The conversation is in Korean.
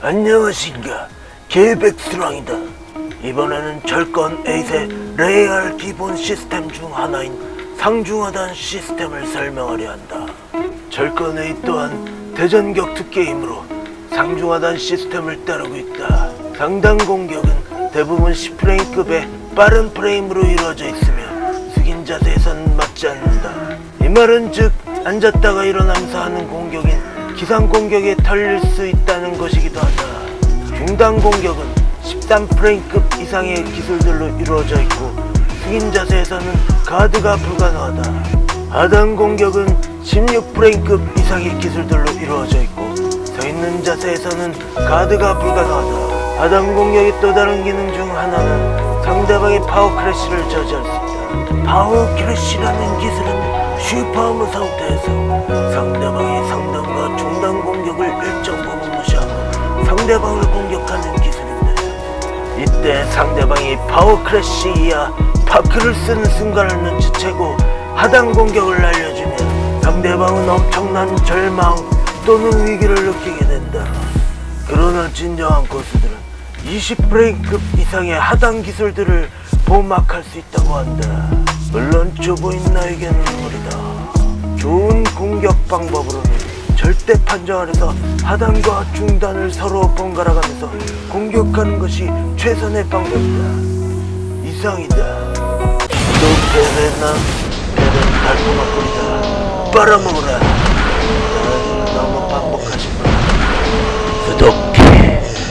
안녕하신가? 개백수랑이다. 이번에는 절권 8의 레알 기본 시스템 중 하나인 상중하단 시스템을 설명하려 한다. 절권 8 또한 대전격투 게임으로 상중하단 시스템을 따르고 있다. 상단 공격은 대부분 10프레임급의 빠른 프레임으로 이루어져 있으며 숙인 자세에선 맞지 않는다. 이 말은 즉 앉았다가 일어나면서 하는 공격인 기상 공격에 털릴 수 있다는 것이기도 하다. 중단 공격은 13프레임급 이상의 기술들로 이루어져 있고 숙인 자세에서는 가드가 불가능하다. 하단 공격은 16프레임급 이상의 기술들로 이루어져 있고 서 있는 자세에서는 가드가 불가능하다. 하단 공격의 또 다른 기능 중 하나는 상대방의 파워 크래쉬를 저지할 수 있다. 파워 크래쉬라는 기술은 슈퍼하무 상태에서 상대방 상대방을 공격하는 기술인데 이때 상대방이 파워 크래쉬 이하 파크를 쓰는 순간을 눈치채고 하단 공격을 날려주면 상대방은 엄청난 절망 또는 위기를 느끼게 된다. 그러나 진정한 고수들은 20프레임급 이상의 하단 기술들을 보막할 수 있다고 한다. 물론 초보인 나에게는 무리다. 좋은 공격 방법으로는 절대 판정 안에서 하단과 중단을 서로 번갈아가면서 공격하는 것이 최선의 방법이다. 이상이다. 또 배배나 배는 달콤한 꿀이다. 빨아먹어라.